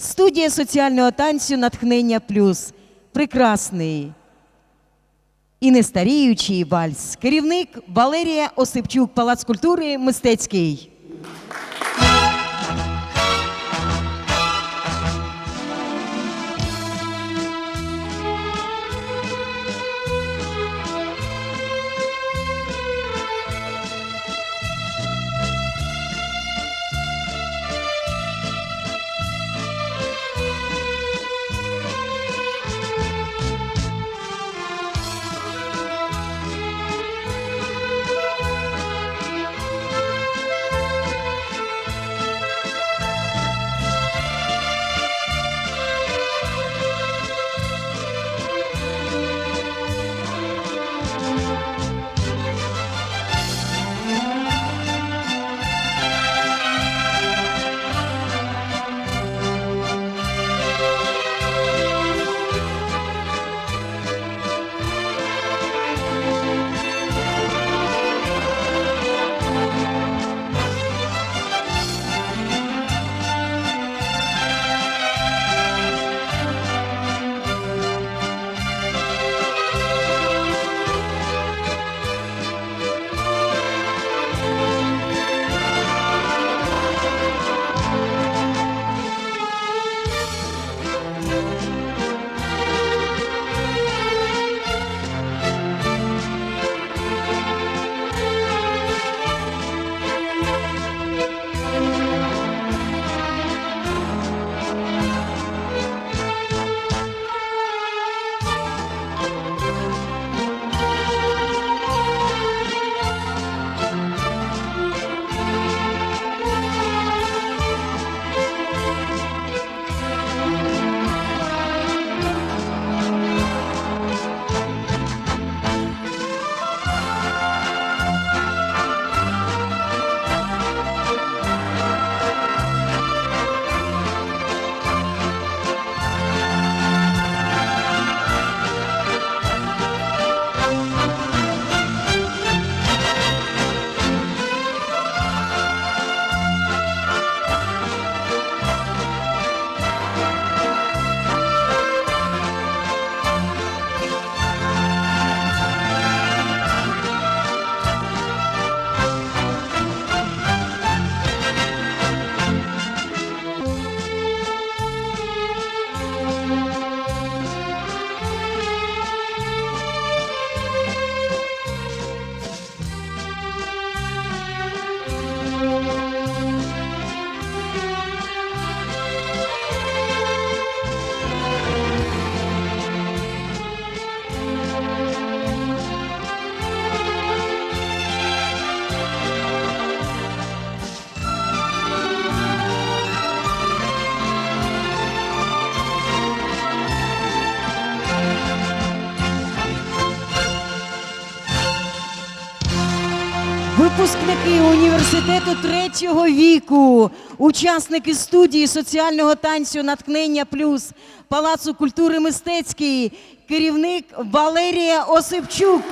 Студія соціального танцю Натхнення Плюс. Прекрасний і нестаріючий вальс. Керівник Валерія Осипчук, Палац культури Мистецький. Випускники університету третього віку, учасники студії соціального танцю Наткнення Плюс, Палацу культури Мистецький, керівник Валерія Осипчук.